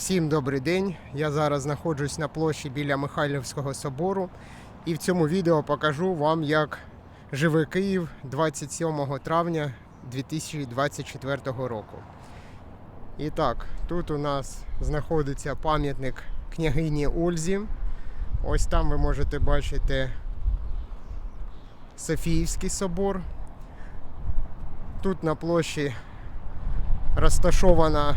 Всім добрий день. Я зараз знаходжусь на площі біля Михайлівського собору. І в цьому відео покажу вам, як живе Київ 27 травня 2024 року. І так, тут у нас знаходиться пам'ятник княгині Ользі. Ось там ви можете бачити Софіївський собор. Тут на площі розташована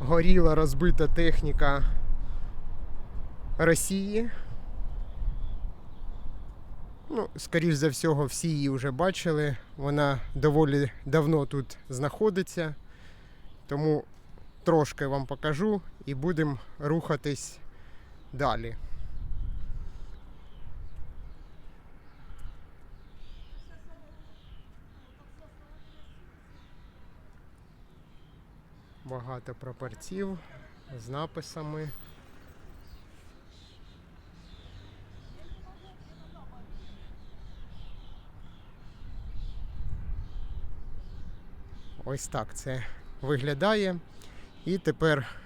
горіла розбита техніка Росії. Ну, скоріш за всього, всі її вже бачили. Вона доволі давно тут знаходиться. Тому трошки вам покажу і будемо рухатись далі. Багато прапорців з написами. Ось так це виглядає. І тепер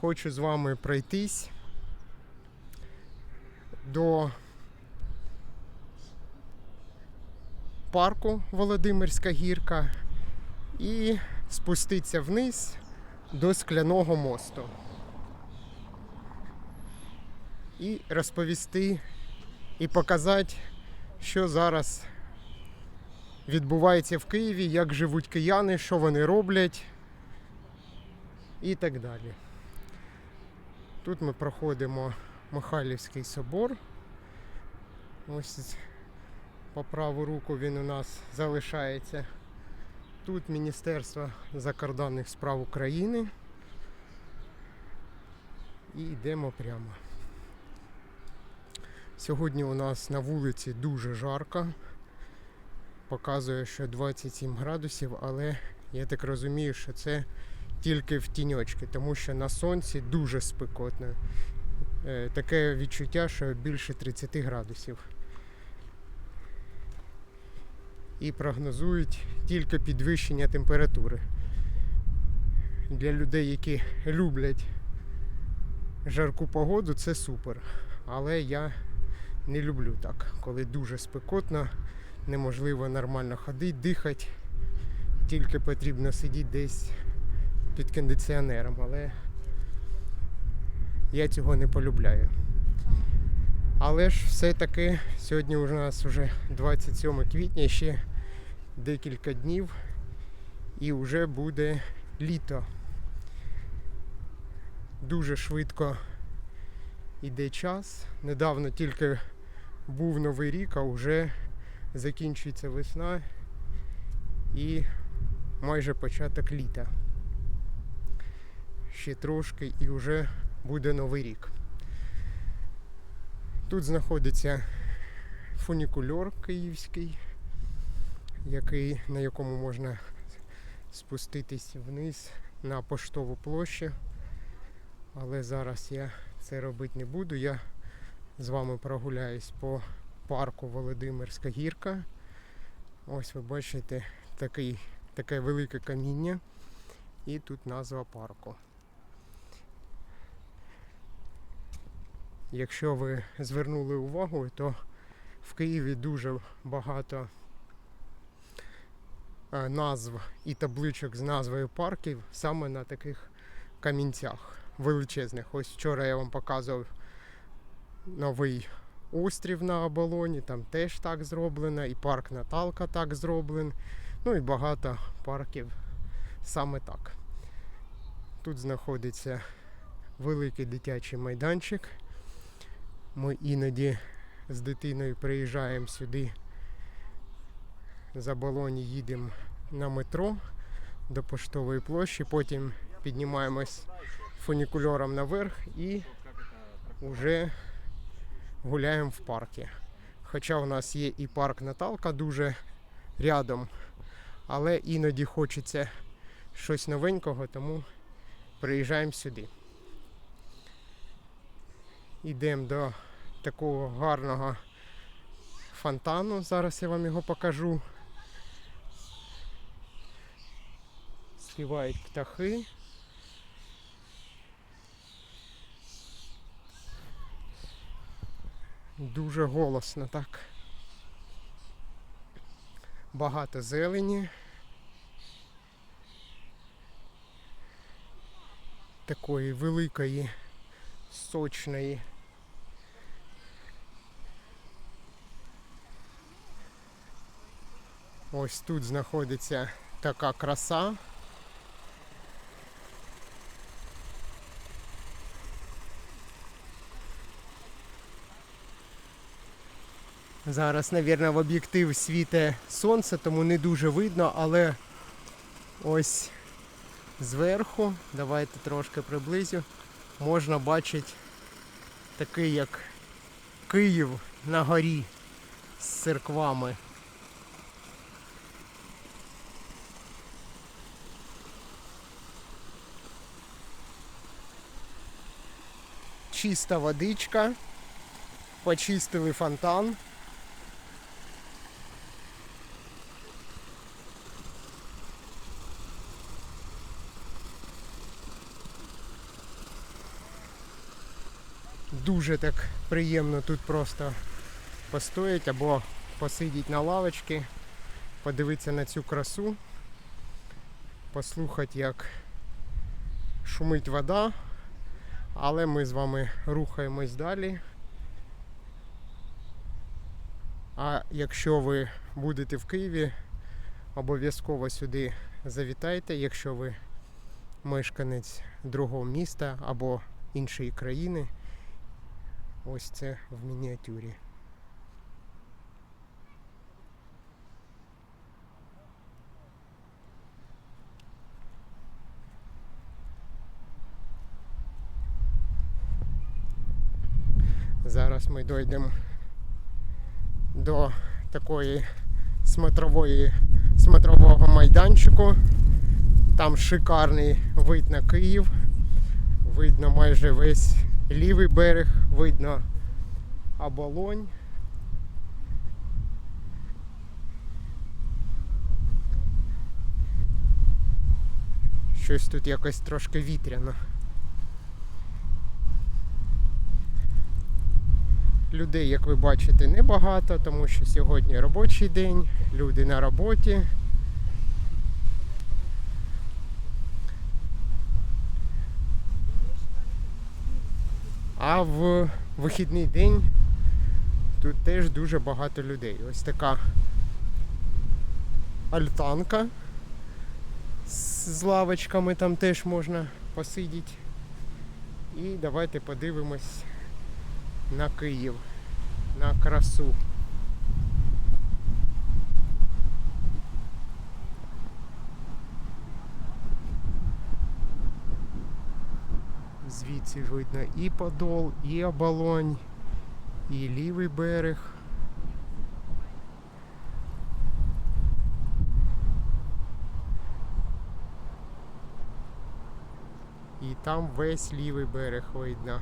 хочу з вами пройтись до парку Володимирська гірка і спуститися вниз до скляного мосту. І розповісти і показати, що зараз відбувається в Києві, як живуть кияни, що вони роблять і так далі. Тут ми проходимо Михайлівський собор. Ось по праву руку він у нас залишається. Тут Міністерство закордонних справ України. І йдемо прямо. Сьогодні у нас на вулиці дуже жарко. Показує, що 27 градусів, але я так розумію, що це тільки в тіньочки, тому що на сонці дуже спекотно. Е, Таке відчуття, що більше 30 градусів. І прогнозують тільки підвищення температури. Для людей, які люблять жарку погоду, це супер. Але я не люблю так, коли дуже спекотно, неможливо нормально ходити, дихати. Тільки потрібно сидіти десь під кондиціонером, але я цього не полюбляю. Але ж все-таки сьогодні у нас вже 27 квітня, ще декілька днів і вже буде літо. Дуже швидко йде час. Недавно тільки був новий рік, а вже закінчується весна і майже початок літа. Ще трошки і вже буде новий рік. Тут знаходиться фунікульор київський, який, на якому можна спуститись вниз на поштову площу. Але зараз я це робити не буду. Я з вами прогуляюсь по парку Володимирська гірка. Ось ви бачите такий, таке велике каміння. І тут назва парку. Якщо ви звернули увагу, то в Києві дуже багато е, назв і табличок з назвою парків саме на таких камінцях величезних. Ось вчора я вам показував новий острів на оболоні, там теж так зроблено, і парк Наталка так зроблений. Ну і багато парків саме так. Тут знаходиться великий дитячий майданчик. Ми іноді з дитиною приїжджаємо сюди за балоні, їдемо на метро до поштової площі, потім піднімаємось фунікульором наверх і вже гуляємо в парку. Хоча у нас є і парк Наталка дуже рядом, але іноді хочеться щось новенького, тому приїжджаємо сюди. Йдемо до такого гарного фонтану. Зараз я вам його покажу. Співають птахи. Дуже голосно так. Багато зелені. Такої великої, сочної. Ось тут знаходиться така краса. Зараз, мабуть, в об'єктив світе сонце, тому не дуже видно, але ось зверху, давайте трошки приблизю, можна бачити такий як Київ на горі з церквами. Чиста водичка, почистили фонтан. Дуже так приємно тут просто постояти або посидіти на лавочці, подивитися на цю красу, послухати, як шумить вода, але ми з вами рухаємось далі. А якщо ви будете в Києві, обов'язково сюди завітайте, якщо ви мешканець другого міста або іншої країни. Ось це в мініатюрі. Зараз ми дійдемо до такої смотрової, смотрового майданчику. Там шикарний вид на Київ. Видно майже весь лівий берег, видно оболонь. Щось тут якось трошки вітряно. Людей, як ви бачите, небагато, тому що сьогодні робочий день, люди на роботі. А в вихідний день тут теж дуже багато людей. Ось така альтанка з лавочками там теж можна посидіти. І давайте подивимось на Київ, на красу. Звідси видно і Подол, і Оболонь, і лівий берег. І там весь лівий берег видно.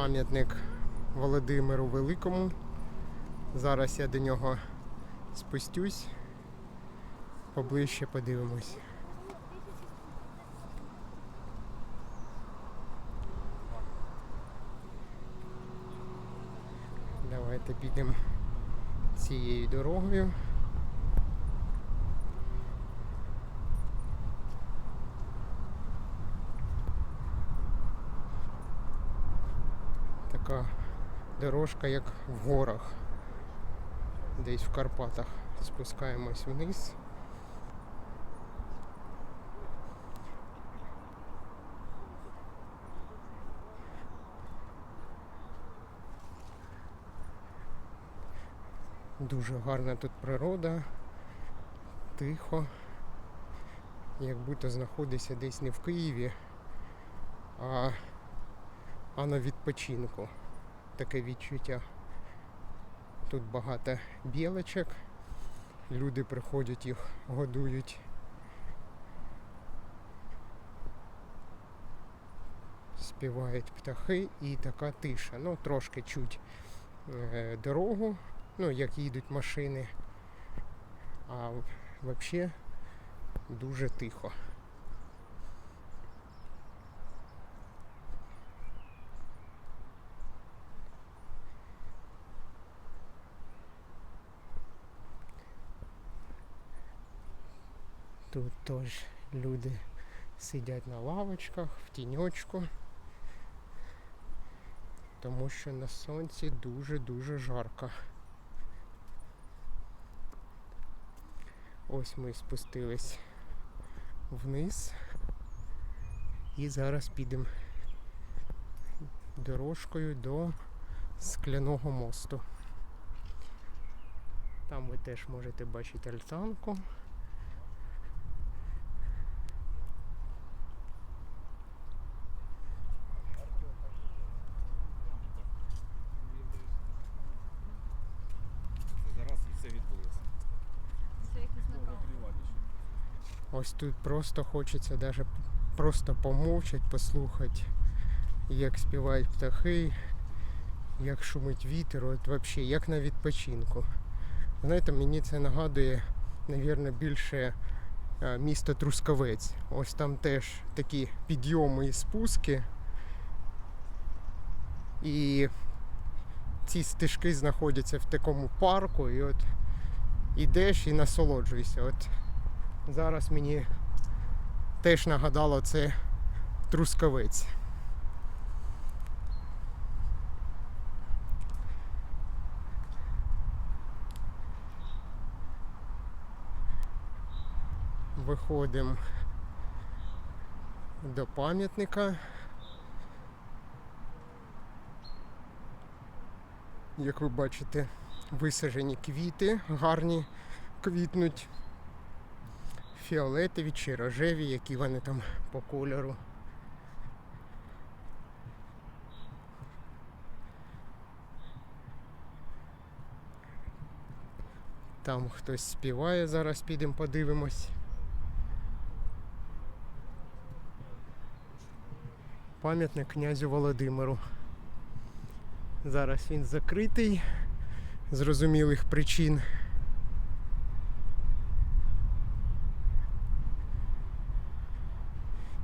Пам'ятник Володимиру Великому. Зараз я до нього спустюсь, поближче подивимось. Давайте підемо цією дорогою. Така дорожка, як в горах. Десь в Карпатах. Спускаємось вниз. Дуже гарна тут природа, тихо, як будто знаходишся десь не в Києві, а, а на відпочинку. Таке відчуття. Тут багато білочок, люди приходять їх годують. Співають птахи і така тиша. Ну, трошки чуть е, дорогу, ну, як їдуть машини. А взагалі дуже тихо. Тут теж люди сидять на лавочках в тіньочку, тому що на сонці дуже-дуже жарко. Ось ми спустились вниз і зараз підемо дорожкою до скляного мосту. Там ви теж можете бачити альтанку. Зараз і все відбулося. Це якісь накал. Ось тут просто хочеться даже просто помовчать, послухати, як співають птахи, як шумить вітер, от взагалі, як на відпочинку. Знаєте, мені це нагадує, мабуть, більше е, місто Трускавець. Ось там теж такі підйоми і спуски. І ці стежки знаходяться в такому парку, і от ідеш і насолоджуєшся. От Зараз мені теж нагадало це трускавець. Виходимо до пам'ятника. Як ви бачите, висаджені квіти, гарні квітнуть фіолетові чи рожеві, які вони там по кольору. Там хтось співає, зараз підемо подивимось. Пам'ятник князю Володимиру. Зараз він закритий з зрозумілих причин.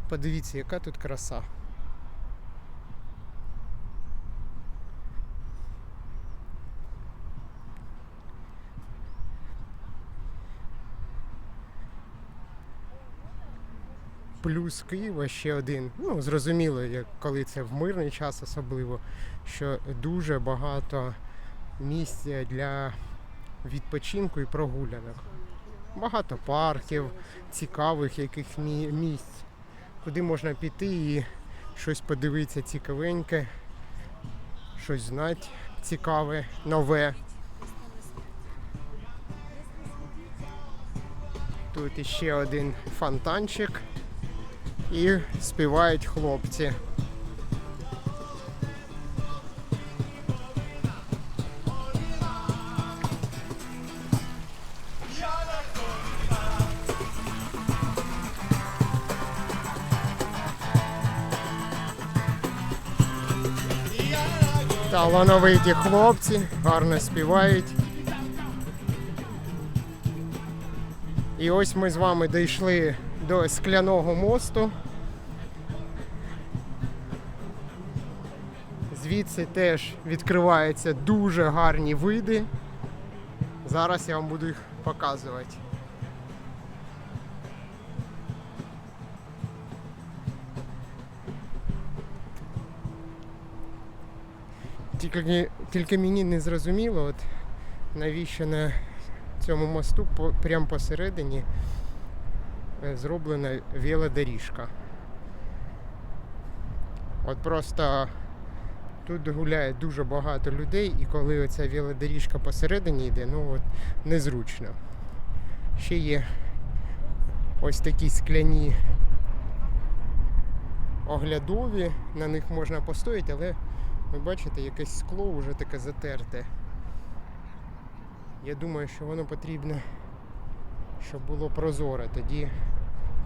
Подивіться, яка тут краса. Плюс Києва ще один. Ну, зрозуміло, як коли це в мирний час особливо, що дуже багато місць для відпочинку і прогулянок. Багато парків, цікавих яких місць куди можна піти і щось подивитися цікавеньке, щось знати цікаве, нове. Тут іще один фонтанчик і співають хлопці. Талановиті хлопці, гарно співають. І ось ми з вами дійшли до скляного мосту. Звідси теж відкриваються дуже гарні види. Зараз я вам буду їх показувати. Тільки, тільки мені не зрозуміло, от навіщо на цьому мосту по, прямо посередині е, зроблена велодоріжка. От просто тут гуляє дуже багато людей, і коли оця велодоріжка посередині йде, ну от незручно. Ще є ось такі скляні оглядові, на них можна постояти, але ви бачите, якесь скло вже таке затерте. Я думаю, що воно потрібно, щоб було прозоре, тоді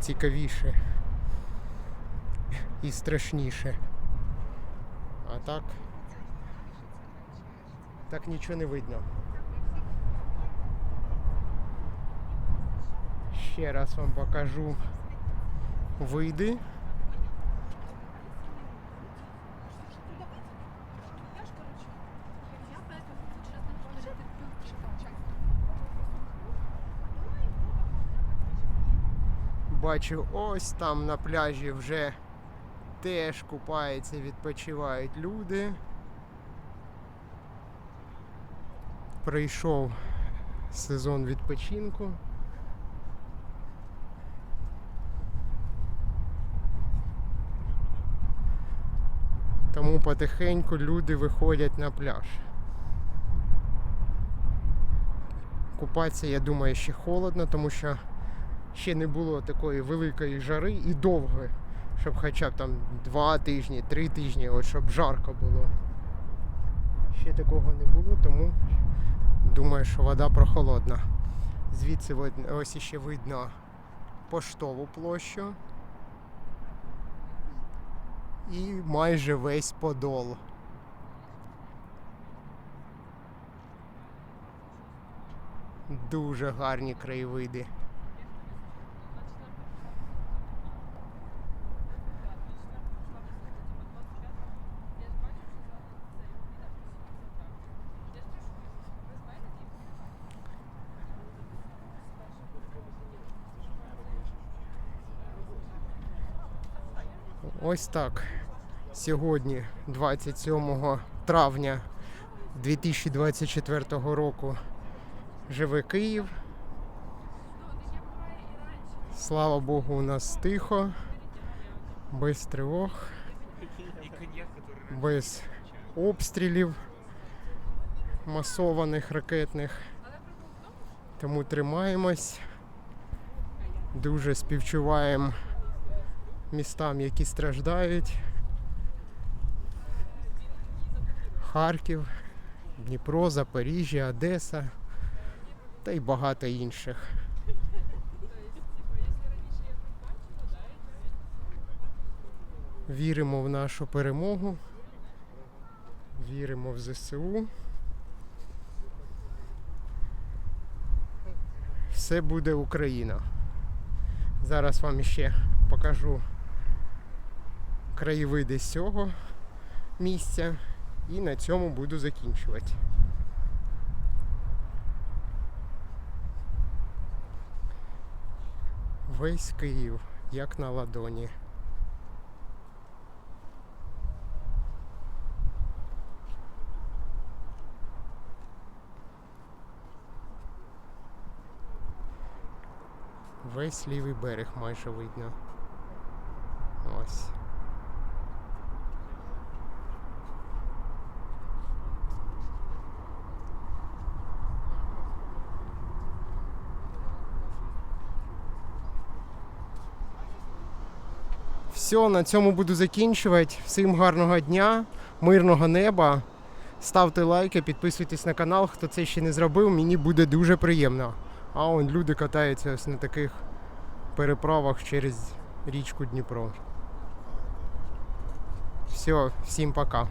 цікавіше і страшніше. А так, так нічого не видно. Ще раз вам покажу види. Бачу, ось там на пляжі вже теж купаються, відпочивають люди. Прийшов сезон відпочинку. Тому потихеньку люди виходять на пляж. Купатися, я думаю, ще холодно, тому що ще не було такої великої жари і довгої, щоб хоча б там два тижні, три тижні, от щоб жарко було. Ще такого не було, тому думаю, що вода прохолодна. Звідси ось іще видно поштову площу і майже весь подол. Дуже гарні краєвиди. Ось так. Сьогодні, 27 травня 2024 року, живе Київ. Слава Богу, у нас тихо, без тривог, без обстрілів масованих ракетних. Тому тримаємось. Дуже співчуваємо містам, які страждають. Харків, Дніпро, Запоріжжя, Одеса та й багато інших. Віримо в нашу перемогу, віримо в ЗСУ. Все буде Україна. Зараз вам ще покажу краєвиди з цього місця і на цьому буду закінчувати. Весь Київ, як на ладоні. Весь лівий берег майже видно. Ось. Все, на цьому буду закінчувати. Всім гарного дня, мирного неба. Ставте лайки, підписуйтесь на канал, хто це ще не зробив, мені буде дуже приємно. А он люди катаються ось на таких переправах через річку Дніпро. Все, всім пока.